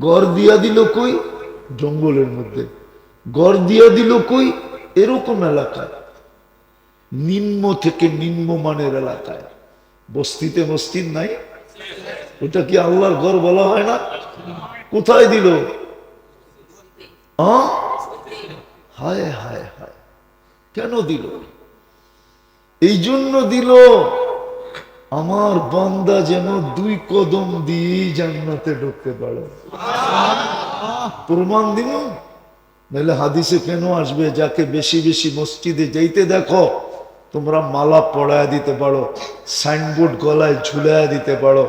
গড় দিয়া দিল কই? জঙ্গলের মধ্যে। গড় দিয়া দিল কই? এরকম এলাকায়। নিম্ন থেকে নিম্নমানের এলাকায়। বস্তিতে মসজিদ নাই? ওটা কি আল্লাহর ঘর বলা হয় না? কোথায় দিল? হায় হায় হায়। কেন দিল? এই জন্য দিল আমার বান্দা যেন দুই কদম দিয়ে জান্নাতে ঢুকতে পারে। প্রমাণ দিব নাহলে হাদিসে কেন আসবে? যাকে বেশি বেশি মসজিদে যাইতে দেখো, তোমরা মালা পড়ায় দিতে পারো, সাইনবোর্ড গলায় ঝুলায় দিতে পারো,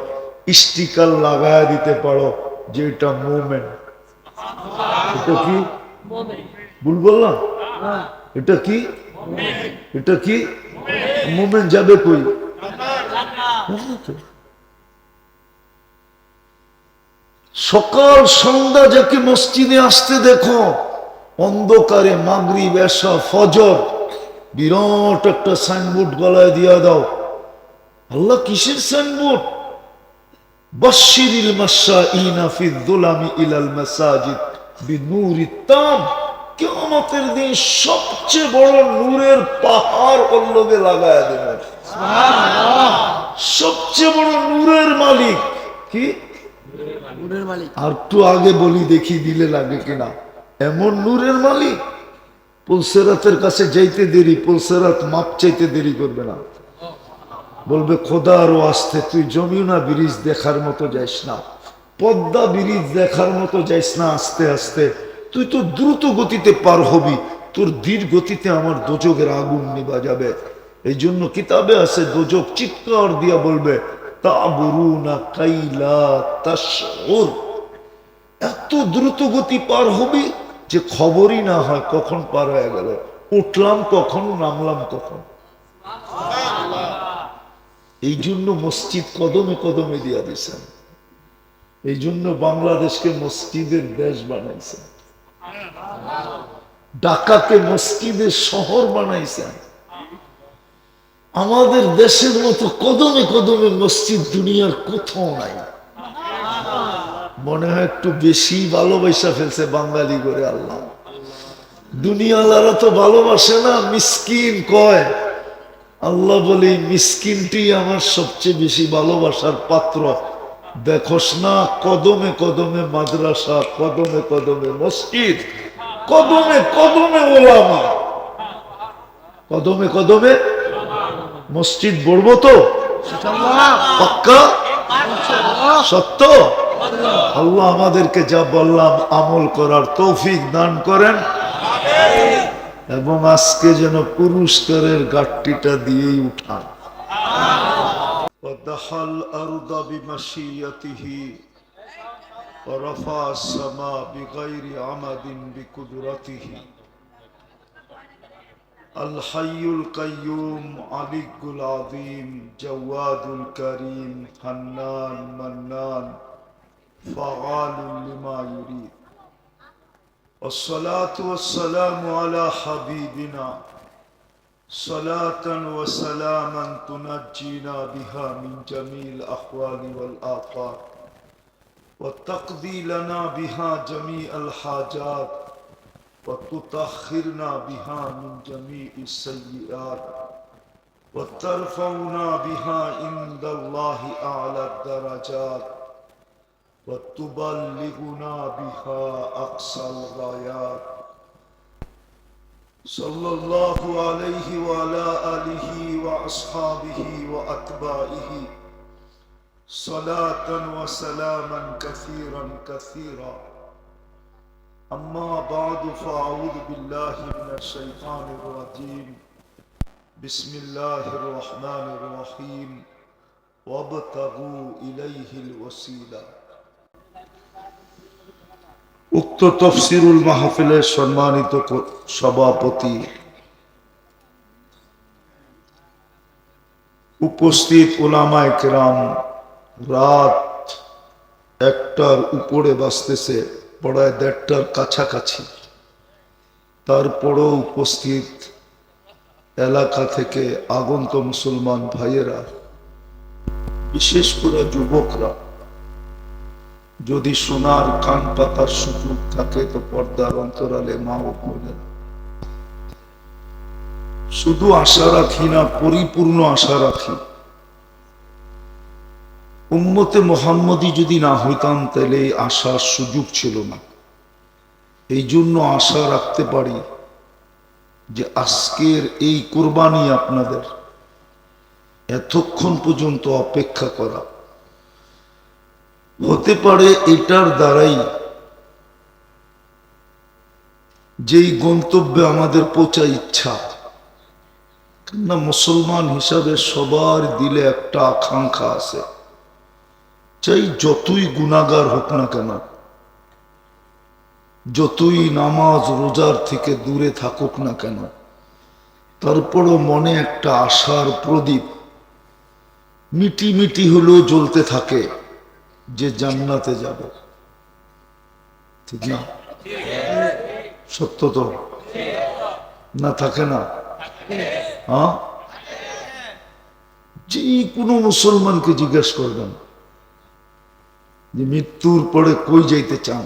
স্টিকার লাগায় দিতে পারো যে এটা মুভমেন্ট এটা কি? ভুল বললাম? এটা কি? এটা কি? মুভমেন্ট যাবে কই। সকাল সন্ধ্যা যাকে মসজিদে আসতে দেখো, অন্ধকারে মাগরি বেশা ফজর, বিরাট একটা সাইনবোর্ড গলায় দিয়া দাও। আল্লাহ কিসের সাইনবোর্ড? সবচেয়ে বড় নূরের পাহাড় অল্লগে লাগায় দেবেন সবচেয়ে বড় নূরের মালিক। কি? গুণের মালিক। আর একটু আগে বলি দেখি দিলে লাগে কিনা। এমন নূরের মালিক পুলসেরাতের কাছে যাইতে দেরি পুলসেরাত মাপ চাইতে দেরি করবে না। বলবে খোদা আরও আসতে তুই যমুনা ব্রিজ দেখার মতো যাইস না। পদ্মা ব্রিজ দেখার মতো যাইস না আস্তে আস্তে। তুই তো দ্রুত গতিতে পার হবি তোর ধীর গতিতে আমার দোজকের আগুন নিবা যাবে। এই জন্য কিতাবে আছে দোজক চিৎকার দিয়া বলবে এত দ্রুত গতি পার হবি যে খবরই না হয় কখন পার হয়ে গেল। উঠলাম কখন, নামলাম কখন? এই জন্য মসজিদ কদমে কদমে দিয়া দিয়েছেন এই জন্য বাংলাদেশকে মসজিদের দেশ বানাইছেন। ঢাকাকে মসজিদের শহর বানাইছেন। আমাদের দেশের মতো কদমে কদমে মসজিদ দুনিয়ার কোথাও নাই। মনে হয় একটু বেশি ভালোবাসা ফেলছে বাঙালি করে আল্লাহ। দুনিয়ালারা তো ভালোবাসে না, মিসকিন কয়। আল্লাহ বলে মিসকিনটি আমার সবচেয়ে বেশি ভালোবাসার পাত্র। দেখোস না, কদমে কদমে মাদ্রাসা, কদমে কদমে মসজিদ, কদমে কদমে ওলামা, কদমে কদমে মসজিদ বলবো তো পাক্কা সত্য আল্লাহ আমাদেরকে যা বললাম আমল করার তৌফিক দান করেন এবং আজকে যেন পুরস্কারের গাঠটিটা দিয়েই উঠান ودخل الأرض بمشيته ورفع السماء بغير عمد بقدرته الحي القيوم علي العظيم جواد الكريم حنان منان فعال لما يريد. والصلاة والسلام على حبيبنا صلاة وسلاما تنجينا بها من جميع الأحوال والآفات. وتقضي لنا بها جميع الحاجات وتطهرنا بها من جميع السيئات وترفعنا بها عند الله أعلى الدرجات وتبلغنا بها أقصى الغايات. صلى الله عليه وعلى آله وأصحابه وأتباعه صلاة وسلاما كثيرا كثيرا. أما بعد فأعوذ بالله من الشيطان الرجيم بسم الله الرحمن الرحيم وابتغوا إليه الوسيلة উক্ত তফসিরুল মাহফিলের সম্মানিত ক- সভাপতি উপস্থিত ওলামায় কেরাম রাত একটার উপরে বাঁচতেছে পড়ায় দেড়টার কাছাকাছি। তারপরও উপস্থিত এলাকা থেকে আগন্ত মুসলমান ভাইয়েরা, বিশেষ করে যুবকরা, যদি সোনার কান পাতার সুযোগ থাকে তো পর্দার অন্তরালে মা ও শুধু আশা রাখি না, পরিপূর্ণ আশা রাখি। উম্মতে মোহাম্মদী যদি না হইতাম, তাহলে এই আশার সুযোগ ছিল না। এই জন্য আশা রাখতে পারি যে আজকের এই কোরবানি আপনাদের এতক্ষণ পর্যন্ত অপেক্ষা করা। হতে পারে এটার দ্বারাই যেই গন্তব্যে আমাদের পৌঁছা ইচ্ছা। না মুসলমান হিসাবে সবার দিলে একটা আকাঙ্ক্ষা আছে। চাই যতই গুণাগার হোক না কেন, যতই নামাজ রোজার থেকে দূরে থাকুক না কেন, তারপরও মনে একটা আশার প্রদীপ মিটি মিটি হলেও জ্বলতে থাকে যে জান্নাতে যাব। ঠিক না? সত্য তো? না থাকে না? হ্যাঁ? যে কোনো মুসলমানকে জিজ্ঞেস করবেন। যে মৃত্যুর পরে কই যাইতে চান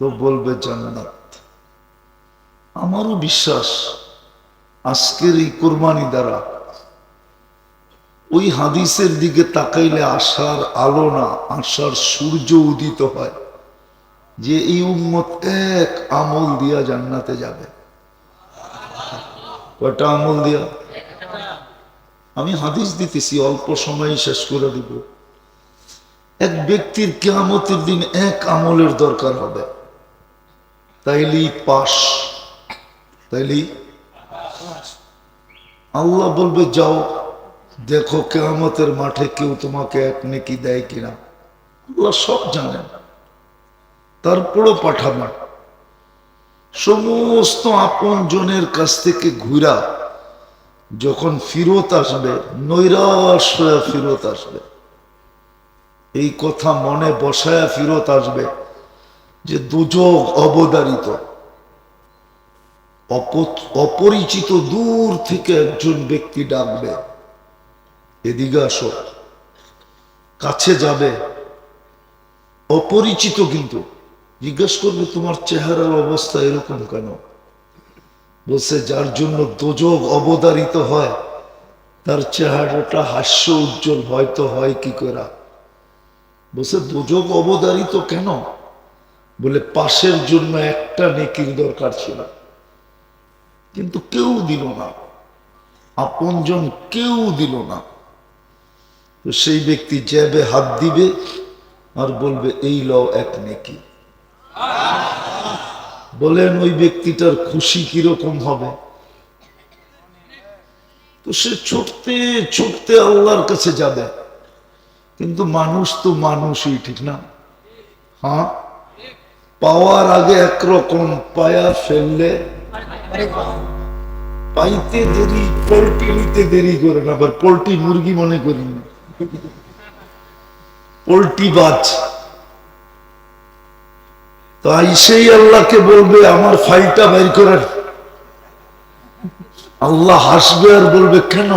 তো বলবে জান্নাত। আমারও বিশ্বাস, আজকের এই কোরবানি দ্বারা ওই হাদিসের দিকে তাকাইলে আশার আলো না, আশার সূর্য উদিত হয় যে এই উম্মত এক আমল দিয়া জান্নাতে যাবে। কয়টা আমল দিয়া? আমি হাদিস দিতেছি, অল্প সময় শেষ করে দিব। এক ব্যক্তির কেয়ামতের দিন এক আমলের দরকার হবে। তাইলেই পাশ তাইলেই আল্লাহ বলবে, যাও, দেখো কেয়ামতের মাঠে কেউ তোমাকে এক নেকি দেয় কিনা। আল্লাহ সব জানেন। তারপরও পাঠাবেন সমস্ত আপন জনের কাছ থেকে ঘুরা, যখন ফিরত আসবে, নৈরাশ ফিরত আসবে। এই কথা মনে বসায়া ফিরত আসবে যে দুযোগ অবদারিত। অপরিচিত দূর থেকে একজন ব্যক্তি ডাকবে, এদিকে আসো, কাছে যাবে। অপরিচিত কিন্তু, জিজ্ঞেস করবে, তোমার চেহারার অবস্থা এরকম কেন? বলছে, যার জন্য দোজক অবদারিত হয়, তার চেহারাটা হাস্য উজ্জ্বল, হয়তো হয় কি করে? বলছে দোজক অবদারিত কেন? বলে, পাশের জন্য একটা নেকির দরকার ছিল। কিন্তু কেউ দিল না। আপনজন কেউ দিল না। তো সেই ব্যক্তি জ্যাবে হাত দিবে আর বলবে, এই লও এক নেকি। বলেন, ওই ব্যক্তিটার খুশি কীরকম হবে? তো সে ছুটতে ছুটতে আল্লাহর কাছে যাবে। কিন্তু মানুষ তো মানুষই, ঠিক না? হ্যাঁ? পাওয়ার আগে একরকম পায়া ফেললে পাইতে দেরি, পোল্ট্রি নিতে দেরি করে না, আবার পোল্ট্রি মুরগি মনে করি না। পোল্ট্রি বাজ। তাই সেই আল্লাহকে বলবে, আমার ফাইলটা বের করেন। আল্লাহ হাসবে আর বলবে, কেন?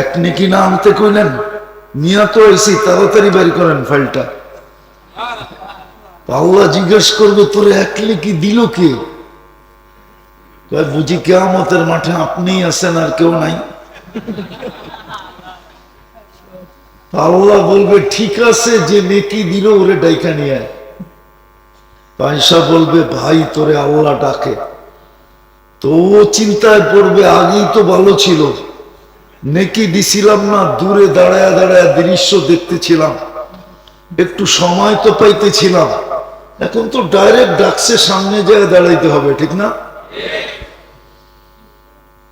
এক নাকি না আনতে কইলেন? নিয়ে তো এসি তাড়াতাড়ি বের করেন ফাইলটা। আল্লাহ জিজ্ঞেস করবে, তোরে এক কি দিল কে? বুঝি কেয়ামতের মাঠে আপনি আছেন আর কেউ নাই। আল্লাহ বলবে, ঠিক আছে, যে নেকি দিল ওরে ডাইকা নিয়ে। পয়সা বলবে, ভাই, তোরে আল্লাহ ডাকে। তো চিন্তায় পড়বে, আগেই তো ভালো ছিল। নেকি দিছিলাম না, দূরে দাঁড়ায় দাঁড়ায় দৃশ্য দেখতেছিলাম। একটু সময় তো পাইতেছিলাম। এখন তো ডাইরেক্ট ডাকছে, সামনে যায় দাঁড়াইতে হবে, ঠিক না?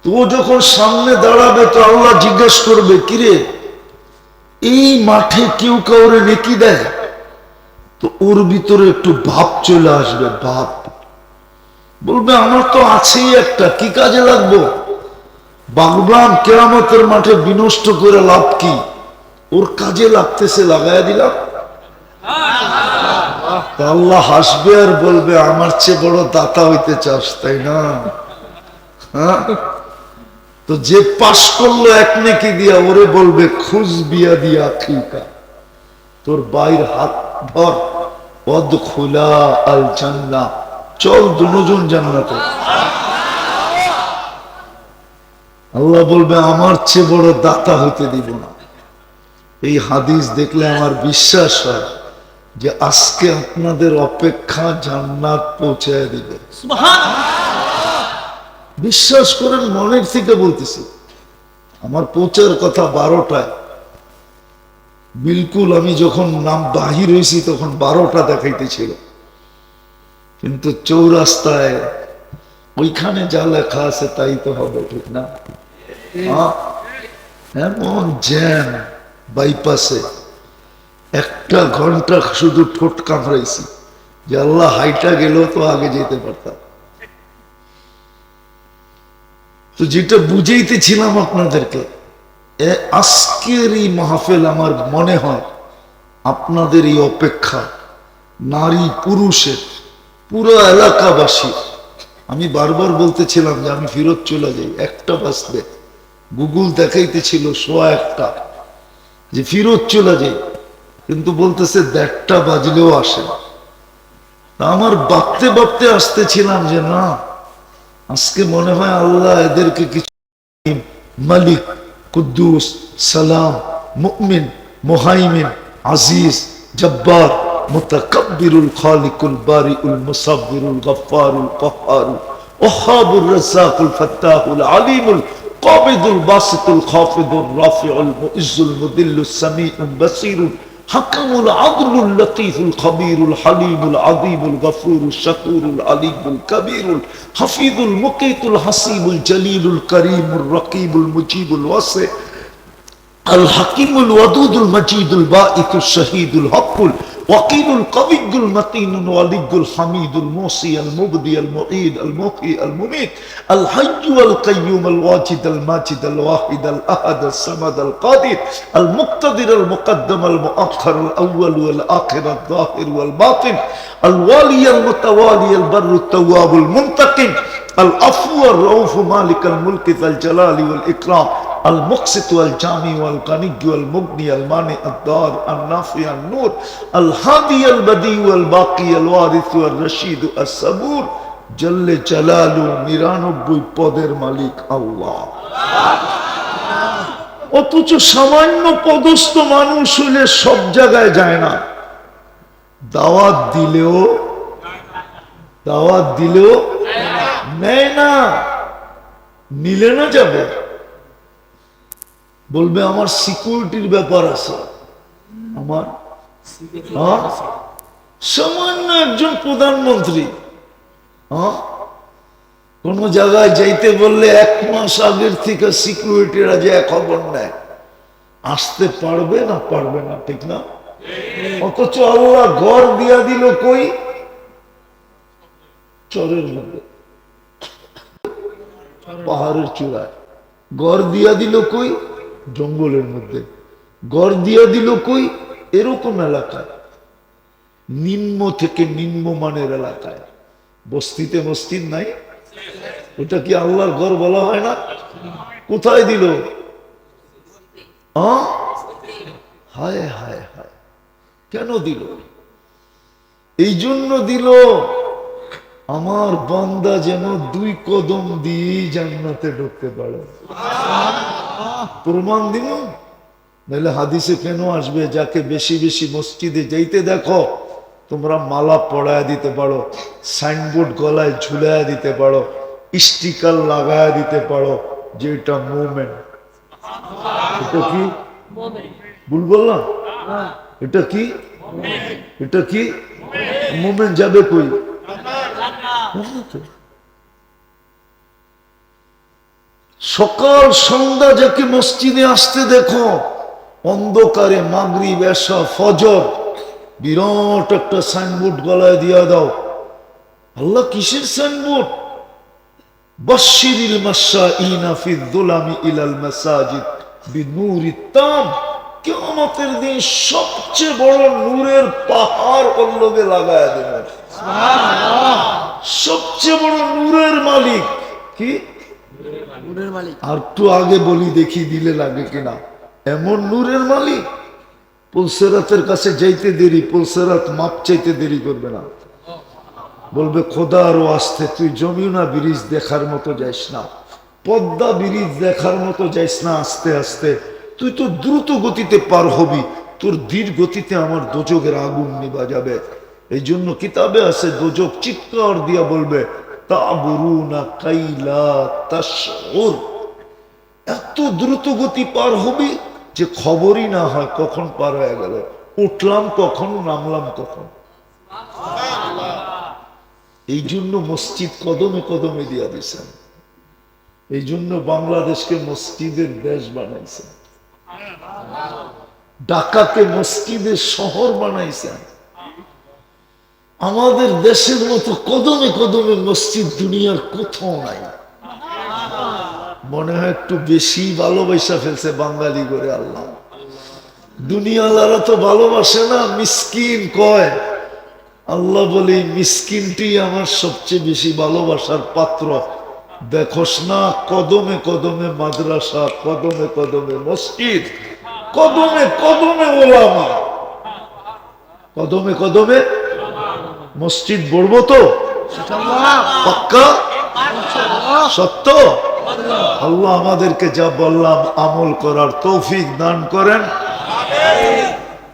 তো যখন সামনে দাঁড়াবে তো আল্লাহ জিজ্ঞেস করবে, কিরে, এই মাঠে কেউ কাউরে নেকি দেয়? তো ওর ভিতরে একটু ভাব চলে আসবে, ভাব। বলবে, আমার তো আছেই একটা, কি কাজে লাগবো? বাগবান কেরামতের মাঠে বিনষ্ট করে লাভ কি? ওর কাজে লাগতেছে লাগাই দিলাম। আল্লাহ হাসবে আর বলবে, আমার চেয়ে বড় দাতা হইতে চাস, তাই না? হ্যাঁ? তো যে পাশ করল এক নেকি দিয়া, ওরে বলবে খুশ বিয়া দিয়া খিকা তোর বাইর হাত ধর। পদ খোলা আল জান্না চল দুজন জান্নাতে। আল্লাহ বলবে আমার চেয়ে বড় দাতা হতে দিব না। এই হাদিস দেখলে আমার বিশ্বাস হয় যে আজকে আপনাদের অপেক্ষা জান্নাত পৌঁছায় দিবে। বিশ্বাস করেন মনের থেকে বলতেছি আমার পৌঁছার কথা বারোটায়। বিলকুল আমি যখন নাম বাহির হয়েছি তখন বারোটা দেখাইতেছিল। কিন্তু চৌরাস্তায় ওইখানে যা লেখা আছে তাই তো হবে ঠিক না? এমন জ্যাম বাইপাসে একটা ঘণ্টা শুধু ঠোঁট কামড়াইছি। যে আল্লাহ হাইটা গেলেও তো আগে যেতে পারতাম। তো যেটা বুঝাইতেছিলাম আপনাদেরকে আজকের এই মাহফিল আমার মনে হয় আপনাদের এই অপেক্ষা নারী পুরুষের, পুরো এলাকাবাসী আমি বারবার বলতেছিলাম যে আমি ফেরত চলে যাই, একটা বাঁচবে গুগল দেখাইতেছিল সোয়া একটা, যে ফেরত চলে যাই কিন্তু বলতেছে দেড়টা বাজলেও আসে না। আমার বাপতে বাপতে আসতেছিলাম যে না, আজকে মনে হয় আল্লাহ এদেরকে কিছু মালিক, কুদ্দুস, সালাম, মুমিন, মোহাইমিন, আজিজ, জব্বার, মুতাকাব্বিরুল খালিকুল বারিউল মুসাব্বিরুল গফফারুল কহ্হারুল ওহাবুর রাজ্জাকুল ফাত্তাহুল আলিমুল قابض الباسط الخافض الرافع المؤز المذل السميع البصير حكم العدل اللطيف الخبير الحليم العظيم الغفور الشكور العليم الكبير الحفيظ المقيت الحسيب الجليل الكريم الرقيب المجيب الواسع الحكيم الودود المجيد البائث الشهيد الحق الوكيل القوي المتين الولي الحميد الموصي المبدي المعيد المحيي المميت الحي والقيوم الواجد الماجد الواحد الأحد الصمد القادر المقتدر المقدم المؤخر الأول والآخر الظاهر والباطن الوالي المتوالي البر التواب المنتقم العفو الرؤوف مالك الملك ذا الجلال والإكرام আল আল জামি আল কানিগু আল মুগনি আল মানে আদার আল নাফি আল নূর আল হাদি আল আল বাকি আল ওয়ারিস আল রশিদ আল সাবুর জল্লে নিরানব্বই পদের মালিক আল্লাহ। অথচ সামান্য পদস্থ মানুষ হলে সব জায়গায় যায় না। দাওয়াত দিলেও দাওয়াত দিলেও নেয় না। নিলে না যাবে। বলবে, আমার সিকিউরিটির ব্যাপার আছে। আমার হ্যাঁ? সামান্য একজন প্রধানমন্ত্রী হ্যাঁ? কোন জায়গায় যাইতে বললে এক মাস আগের থেকে সিকিউরিটিরা যে খবর নেয়, আসতে পারবে না পারবে না, ঠিক না? অথচ আল্লাহ ঘর দিয়া দিল কই? চরের মধ্যে। পাহাড়ের চূড়ায়। গড় দিয়া দিল কই? জঙ্গলের মধ্যে। গড় দিয়া দিল কই? এরকম এলাকায়। নিম্ন থেকে নিম্নমানের এলাকায়। বস্তিতে মসজিদ নাই? ওটা কি আল্লাহর ঘর বলা হয় না? কোথায় দিল? হায় হায় হায়। কেন দিল? এই জন্য দিল, আমার বান্দা যেন দুই কদম দিয়ে জান্নাতে ঢুকতে পারে। প্রমাণ দিব? নাহলে হাদিসে কেন আসবে? যাকে বেশি বেশি মসজিদে যাইতে দেখো, তোমরা মালা পড়ায় দিতে পারো, সাইনবোর্ড গলায় ঝুলায় দিতে পারো, স্টিকার লাগায় দিতে পারো যে এটা মুভমেন্ট এটা কি? ভুল বললাম? এটা কি? এটা কি? মুভমেন্ট যাবে কই? সকাল সন্ধ্যা যাকে মসজিদে আসতে দেখো অন্ধকারে মাগরি বেশা ফজর বিরাট একটা সাইনবোর্ড গলায় দিয়া দাও। আল্লাহ কিসের সাইনবোর্ড? বশিরিল ইলাল মাসাজিদ বিনূরি দিন সবচেয়ে বড় নূরের পাহাড় অল্লগে লাগায় দেবেন সবচেয়ে বড় নূরের মালিক কি? নূরের মালিক। আর একটু আগে বলি দেখি দিলে লাগে কিনা। এমন নূরের মালিক। পুলসেরাতের কাছে যাইতে দেরি, পুলসেরাত মাপ চাইতে দেরি করবে না। বলবে, খোদা আরও আসতে তুই যমুনা ব্রিজ দেখার মতো যাইস না। পদ্মা ব্রিজ দেখার মতো যাইস না আস্তে আস্তে। তুই তো দ্রুত গতিতে পার হবি। তোর ধীর গতিতে আমার দোজকের আগুন নিবা যাবে। এই জন্য কিতাবে আছে দোজক চিৎকার দিয়া বলবে এত দ্রুত গতি পার হবি যে খবরই না হয় কখন পার হয়ে গেল। উঠলাম কখন, নামলাম কখন? এই জন্য মসজিদ কদমে কদমে দিয়া দিয়েছেন এই জন্য বাংলাদেশকে মসজিদের দেশ বানাইছেন। ঢাকাকে মসজিদের শহর বানাইছেন। আমাদের দেশের মতো কদমে কদমে মসজিদ দুনিয়ার কোথাও নাই। মনে হয় একটু বেশি ভালোবাসা ফেলছে বাঙালি করে আল্লাহ। দুনিয়ালারা তো ভালোবাসে না, মিসকিন কয়। আল্লাহ বলে মিসকিনটি আমার সবচেয়ে বেশি ভালোবাসার পাত্র। দেখোস না, কদমে কদমে মাদ্রাসা, কদমে কদমে মসজিদ, কদমে কদমে ওলামা, কদমে কদমে মসজিদ বলবো তো পাক্কা সত্য আল্লাহ আমাদেরকে যা বললাম আমল করার তৌফিক দান করেন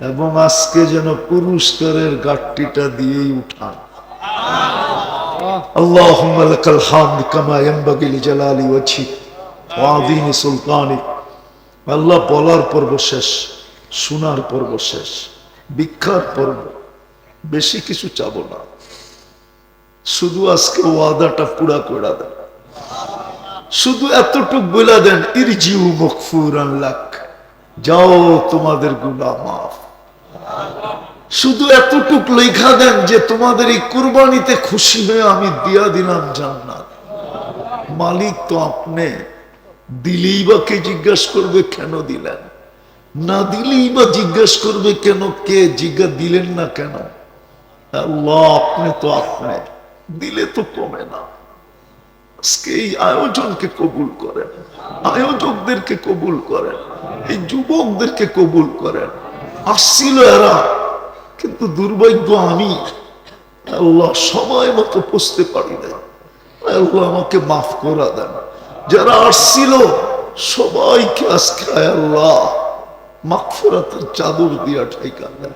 এবং আজকে যেন পুরস্কারের গাঠটিটা দিয়েই উঠান اللهم لك الحمد كما ينبغي لجلال وجهك وعظيم سلطانك আল্লাহ বলার পর্ব শেষ শোনার পর্ব শেষ ভিক্ষার পর্ব বেশি কিছু চাবো না। শুধু আজকে ওয়াদাটা পুরা করে দেন। শুধু এতটুক বলে দেন, ইরজিউ মকফুর লাক, যাও তোমাদের গুণা মাফ। শুধু এতটুক লেখা দেন যে, তোমাদের এই কুরবানিতে খুশি হয়ে আমি দিয়া দিলাম জান্নাত। মালিক তো আপনি, দিলেই বা কে জিজ্ঞাসা করবে, কেন দিলেন? না দিলেই বা জিজ্ঞাসা করবে কেন, কে জিজ্ঞাসা দিলেন না কেন? আপনি তো দিলে তো কমে না। আজকে এই আয়োজনকে কবুল করেন। আয়োজকদেরকে কবুল করেন। এই যুবকদেরকে কবুল করেন। আসছিল এরা, কিন্তু দুর্ভাগ্য আমি, আল্লাহ সময় মতো পুষতে পারি না আল্লাহ আমাকে মাফ করা দেন। যারা আসছিল, সবাইকে আজকে আল্লাহ মাগফিরাতের চাদর দিয়া ঠাইকা দেন।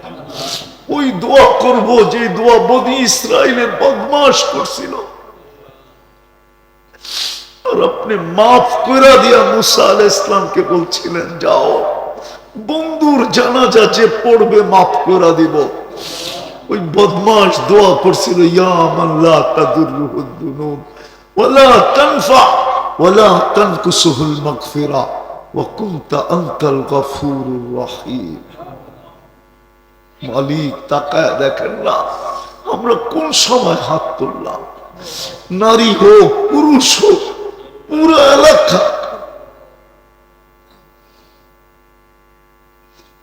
ওই দোয়া করব যে দোয়া বদি ইসরায়েলের বদমাস করছিল। আর আপনি মাফ করে দিয়া মুসা আল ইসলামকে বলছিলেন, যাও, বন্ধুর জানাজা যে পড়বে মাফ করে দিব। ওই বদমাস দোয়া করছিল, ইয়া মাল্লা তাদুরুহুদ দুনুব ওয়ালা তানফা ওয়ালা তানকুসুহুল মাগফিরা, ওয়া কুনতা আনতাল গফুরুর রহিম। মালিক তাকায় দেখেন না, আমরা কোন সময় হাত তুললাম? নারী হোক, পুরুষ হোক, পুরো এলাকা।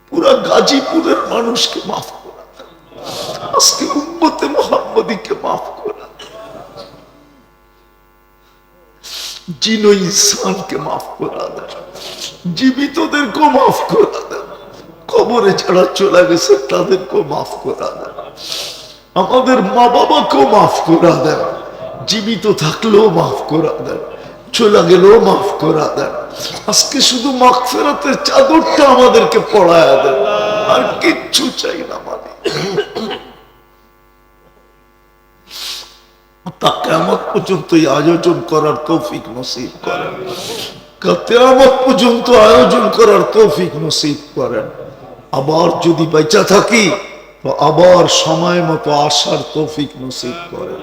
পুরা গাজীপুরের মানুষকে মাফ করা। আজকে উম্মতে মোহাম্মদীকে মাফ করা। জিন ইনসানকে মাফ করা। দেয় জীবিতদেরকেও মাফ করা। কবরে যারা চলে গেছে, তাদেরকেও মাফ করা দেন। আমাদের মা বাবাকেও মাফ করা দেন। জীবিত থাকলেও মাফ করা দেন। চলে গেলেও মাফ করা দেন। আজকে শুধু মাফ ফেরাতের চাদরটা আমাদেরকে পড়ায় দেন। আর কিচ্ছু চাই না মানে। তা কেমন পর্যন্ত আয়োজন করার তৌফিক নসিব করেন? কেমন পর্যন্ত আয়োজন করার তৌফিক নসিব করেন? আবার যদি বেঁচা থাকি, তো আবার সময় মতো আসার তৌফিক নসিব করেন।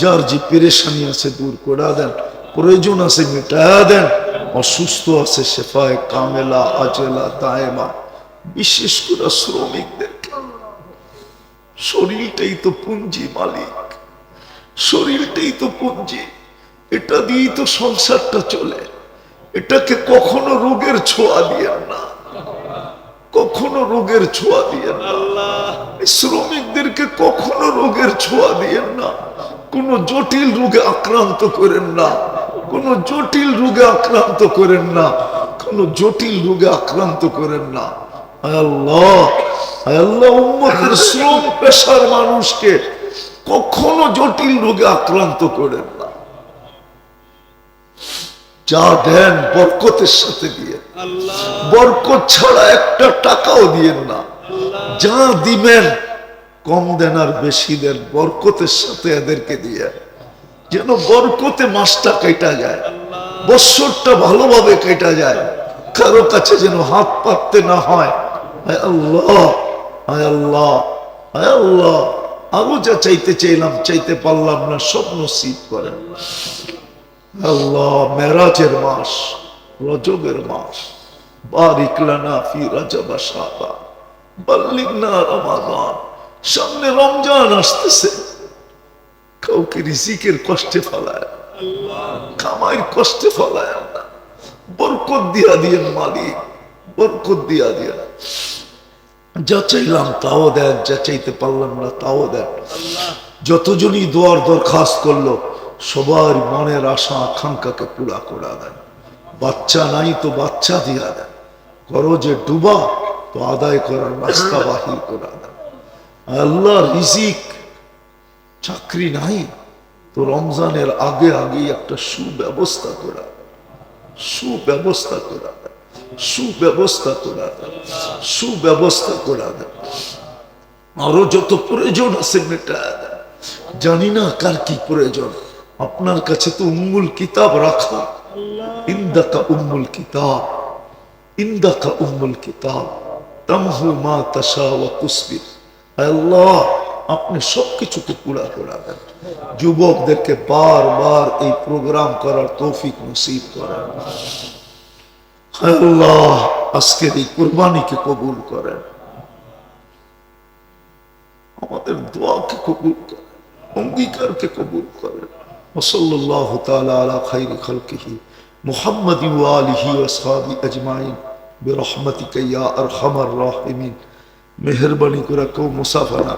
যার যে পেরেশানি আছে দূর করে দেন, প্রয়োজন আছে মেটায়া দেন, অসুস্থ আছে শেফায় কামেলা, আজেলা, দায়মা, বিশেষ করে শ্রমিকদের। শরীরটাই তো পুঞ্জি মালিক, শরীরটাই তো পুঞ্জি। এটা দিয়েই তো সংসারটা চলে। এটাকে কখনো রোগের ছোঁয়া দিয়ে কখনো রোগের ছোঁয়া দিয়ে না। শ্রমিকদেরকে কখনো রোগের ছোঁয়া দিয়ে না। কোন জটিল রোগে আক্রান্ত করেন না। কোন জটিল রোগে আক্রান্ত করেন না। কোন জটিল রোগে আক্রান্ত করেন না। আল্লাহ আল্লাহ উম্মতের শ্রম পেশার মানুষকে কখনো জটিল রোগে আক্রান্ত করেন না। যা দেন বরকতের সাথে দিয়ে। বরকত ছাড়া একটা টাকাও দিয়েন না। যা দিবেন কম দেন আর বেশি দেন বরকতের সাথে এদেরকে দিয়ে। যেন বরকতে মাসটা কেটা যায় বৎসরটা ভালোভাবে কেটা যায়। কারও কাছে যেন হাত পাততে না হয় আয় আল্লাহ আয় আল্লাহ আয় আল্লাহ। আরও যা চাইতে চাইলাম চাইতে পারলাম না সব নসিব করেন। আল্লাহ মেরাজের মাস, রজবের মাস। বারিক রজব রমাদান। সামনে রমজান আসতেছে। কাউকে কষ্টে ফলায় কামাইয়ের কষ্টে ফলায় না। বরকত দিয়া দিয়েন মালিক, বরকত দিয়া দিয়া। যা চাইলাম তাও দেন, যা চাইতে পারলাম না তাও দেন। যতজনই দোয়ার দরখাস্ত করল সবার মনের আশা আকাঙ্ক্ষাকে পুরা করা দেন। বাচ্চা নাই তো বাচ্চা দিয়া দেন। যে ডুবা, তো আদায় করার রাস্তা বাহির করা দেন। আল্লাহ রিজিক, চাকরি নাই, তো রমজানের আগে আগে একটা সুব্যবস্থা করা সুব্যবস্থা করা। সুব্যবস্থা করা। সুব্যবস্থা করা আরও যত প্রয়োজন আছে মেটা জানি না কার কি প্রয়োজন। আপনার কাছে তো উম্মুল কিতাব রাখা। ইন্দাকা উম্মুল কিতাব। ইন্দাকা উম্মুল কিতাব। তামহু মা তাশা ওয়া তুসবির আল্লাহ, আপনি সবকিছুকে পুরা করে দেন। যুবকদেরকে বারবার এই প্রোগ্রাম করার তৌফিক নসিব করেন। আল্লাহ, আজকের এই কোরবানিকে কবুল করেন। আমাদের দোয়াকে কবুল করেন। অঙ্গীকারকে কবুল করেন। ওসল্লাহ তাআলা আলা খাইরি খালকিহি মুহাম্মদ ওয়ালিহি ওয়াসহাবি আজমাইন বিরহমাতিকা ইয়া আরহামার রাহিমিন মেহেরবানি করে কেউ মুসাফা না